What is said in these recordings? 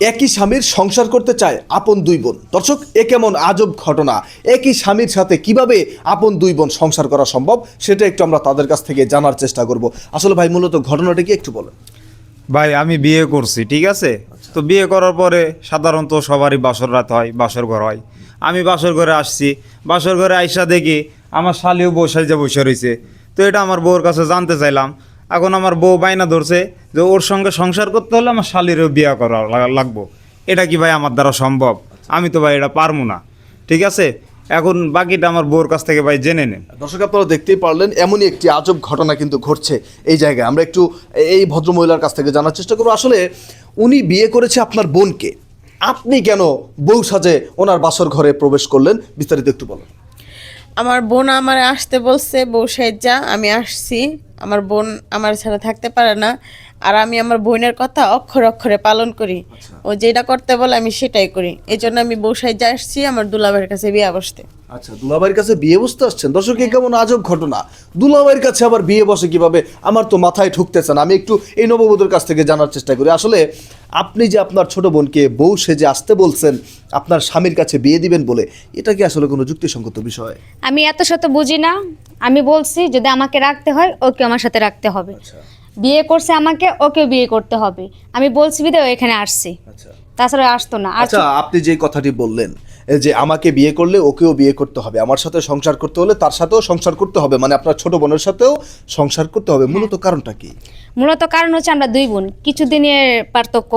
একই স্বামীর সংসার করতে চায় আপন দুই বোন। দর্শক এ কেমন আজব ঘটনা। একই স্বামীর সাথে কীভাবে আপন দুই বোন সংসার করা সম্ভব সেটা একটু আমরা তাদের কাছ থেকে জানার চেষ্টা করব। আসলে ভাই মূলত ঘটনাটা কি একটু বলেন। ভাই আমি বিয়ে করছি ঠিক আছে? তো বিয়ে করার পরে সাধারণত সবারই বাসর রাত হয় বাসর ঘর হয়। আমি বাসর ঘরে আসছি বাসর ঘরে আইসা দেখি আমার শালিও বউ সাইজা বসে রয়েছে। তো এটা আমার বউর কাছে জানতে চাইলাম এখন আমার বউ বাইনা ধরছে যে ওর সঙ্গে সংসার করতে হলে আমার শালিরও বিয়ে করা লাগবো। এটা কি ভাই আমার দ্বারা সম্ভব? আমি তো ভাই এটা পারব না। ঠিক আছে? এখন বাকিটা আমার বউর কাছ থেকে ভাই জেনে নেন। দর্শক আপনারা দেখতেই পারলেন এমনই একটি আজব ঘটনা কিন্তু ঘটছে এই জায়গায়। আমরা একটু এই ভদ্রমহিলার কাছ থেকে জানার চেষ্টা করব। আসলে উনি বিয়ে করেছে আপনার বোনকে। আপনি কেন বউ সাজে ওনার বাসর ঘরে প্রবেশ করলেন? বিস্তারিত একটু বলেন। আমার বোন আমার আসতে বলছে বউ সাইজা আমি আসছি। আমার বোন আমার ছাড়া থাকতে পারে না। আর আমি আমার বোনের কথা অক্ষরে অক্ষরে পালন করি। ও যেটা করতে বলে আমি সেটাই করি। এই জন্য আমি বউ সাইজা আসছি আমার দুলাভাইয়ের কাছে বিয়ে বসতে। আচ্ছা দুলাভাইয়ের কাছে বিয়ে বসতে আসছেন? দর্শক কেমন আজব ঘটনা। দুলাভাইয়ের কাছে আবার বিয়ে বসে কীভাবে? আমার তো মাথায় ঠুকতেছে না। আমি একটু এই নববধূর কাছ থেকে জানার চেষ্টা করি। আসলে আপনি যে আপনার ছোট বোনকে বউ সেজে আসতে বলছেন আপনার স্বামীর কাছে বিয়ে দিবেন বলে এটা কি আসলে কোনো যুক্তিসঙ্গত বিষয়? আমি এত শত বুঝি না। আমি বলছি যদি আমাকে রাখতে হয় ওকে আমার সাথে রাখতে হবে। বিয়ে করছে আমাকে ওকে বিয়ে করতে হবে। আমি বলছি বিদে ও এখানে আসছি। আচ্ছা। তাছাড়া আসতো না। আচ্ছা আপনি যে কথাটি বললেন যে আমাকে বিয়ে করলে ওকেও বিয়ে করতে হবে আমার সাথে সংসার করতে হলে তার সাথেও সংসার করতে হবে মানে আপনার ছোট বোনের সাথেও সংসার করতে হবে মূলত কারণটা কি? মূলত কারণ হচ্ছে আমরা দুই বোন কিছুদিনের পার্থক্য।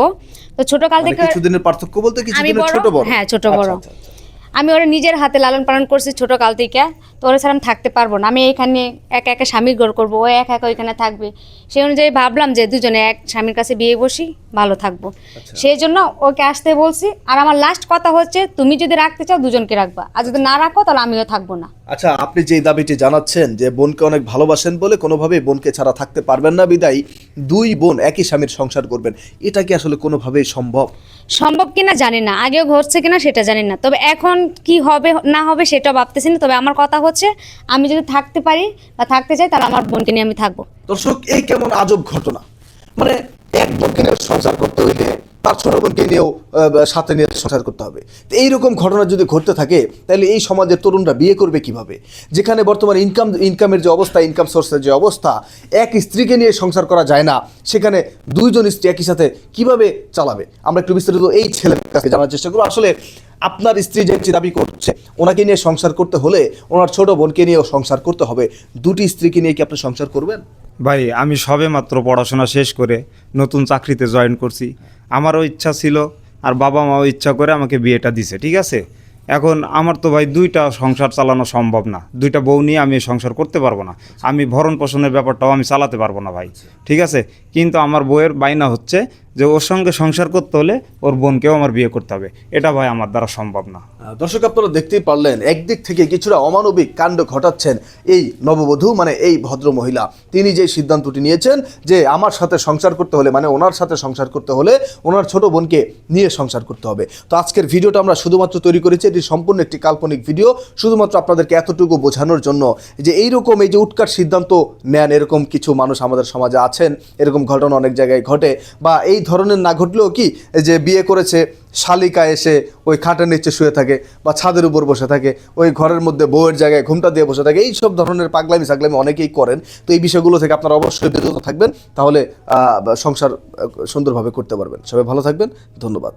তো ছোট কাল মানে থেকে কিছুদিনের পার্থক্য বলতে কিছুদিনের ছোট বড় হ্যাঁ ছোট বড়। আচ্ছা, আচ্ছা। আমি ওরা নিজের হাতে লালন পালন করছি ছোট কাল থেকে তো ওরা ছাড়া আমি থাকতে পারব না। আমি এখানে একা একা স্বামীর ঘর করব ও একা একা ওইখানে থাকবে। সেই অনুযায়ী ভাবলাম যে দুজনে এক স্বামীর কাছে বিয়ে বসি ভালো থাকব। আচ্ছা। সেই জন্য ওকে আসতে বলছি আর আমার লাস্ট কথা হচ্ছে তুমি যদি রাখতে চাও দুজনকে রাখবা আর যদি না রাখো তাহলে আমিও থাকব না। আচ্ছা আপনি যে দাবিটি জানাচ্ছেন যে বোনকে অনেক ভালোবাসেন বলে কোনোভাবেই বোনকে ছাড়া থাকতে পারবেন না বিদায় দুই বোন একই স্বামীর সংসার করবেন এটা কি আসলে কোনোভাবেই সম্ভব? সম্ভব কিনা জানি না আগেও ঘটছে কিনা সেটা জানি না। তবে এখন কি হবে না হবে সেটা ভাবতেছি না। তবে আমার কথা হচ্ছে আমি যদি থাকতে পারি বা থাকতে চাই তাহলে আমার বোনকে নিয়ে আমি থাকব। দর্শক এই কেমন আজব ঘটনা। মানে এক বোনকে নিয়ে সংসার করতে হইলে তার ছোট বোনকে নিয়েও সাথে নিয়ে সংসার করতে হবে। তো এইরকম ঘটনা যদি ঘটতে থাকে, তাহলে এই সমাজের তরুণরা বিয়ে করবে কীভাবে? যেখানে বর্তমান ইনকাম ইনকামের যে অবস্থা ইনকাম সোর্সের যে অবস্থা, এক স্ত্রীকে নিয়ে সংসার করা যায় না। সেখানে দুইজন স্ত্রী একই সাথে কীভাবে চালাবে? আমরা একটু বিস্তারিত এই ছেলের কাছে জানার চেষ্টা করব। আসলে আপনার স্ত্রী যে দাবি করছে, ওনাকে নিয়ে সংসার করতে হলে ওনার ছোট বোনকে নিয়েও সংসার করতে হবে। দুটি স্ত্রীকে নিয়ে কি আপনি সংসার করবেন? ভাই, আমি সবে মাত্র পড়াশোনা শেষ করে নতুন চাকরিতে জয়েন করছি। আমারও ইচ্ছা ছিল আর বাবা মাও ইচ্ছা করে আমাকে বিয়েটা দিছে, ঠিক আছে? এখন আমার তো ভাই দুইটা সংসার চালানো সম্ভব না। দুইটা বউ নিয়ে আমি সংসার করতে পারব না। আমি ভরণ পোষণের ব্যাপারটাও আমি চালাতে পারব না ভাই, ঠিক আছে? কিন্তু আমার বউয়ের বাইনা হচ্ছে যে ওর সঙ্গে সংসার করতে হলে ওর বোনকেও আমার বিয়ে করতে হবে। এটা ভাই আমার দ্বারা সম্ভব না। দর্শক, আপনারা দেখতেই পারলেন, একদিক থেকে কিছুটা অমানবিক কাণ্ড ঘটাচ্ছেন এই নববধূ মানে এই ভদ্র মহিলা। তিনি যে সিদ্ধান্তটি নিয়েছেন যে আমার সাথে সংসার করতে হলে মানে ওনার সাথে সংসার করতে হলে ওনার ছোট বোনকে নিয়ে সংসার করতে হবে। তো আজকের ভিডিওটা আমরা শুধুমাত্র তৈরি করেছি, এটি সম্পূর্ণ একটি কাল্পনিক ভিডিও, শুধুমাত্র আপনাদেরকে এতটুকু বোঝানোর জন্য যে এইরকম এই যে উৎকার সিদ্ধান্ত নেন এরকম কিছু মানুষ আমাদের সমাজে আছেন, এরকম ঘটনা অনেক জায়গায় ঘটে, বা এই ধরনের না ঘটলেও কি যে বিয়ে করেছে, শালিকা এসে ওই খাটের নিচে শুয়ে থাকে বা ছাদের উপর বসে থাকে, ওই ঘরের মধ্যে বউয়ের জায়গায় ঘুমটা দিয়ে বসে থাকে এই সব ধরনের পাগলামি সাগলামি অনেকেই করেন। তো এই বিষয়গুলো থেকে আপনারা অবশ্যই বিরত থাকবেন, তাহলে সংসার সুন্দরভাবে করতে পারবেন। সবাই ভালো থাকবেন, ধন্যবাদ।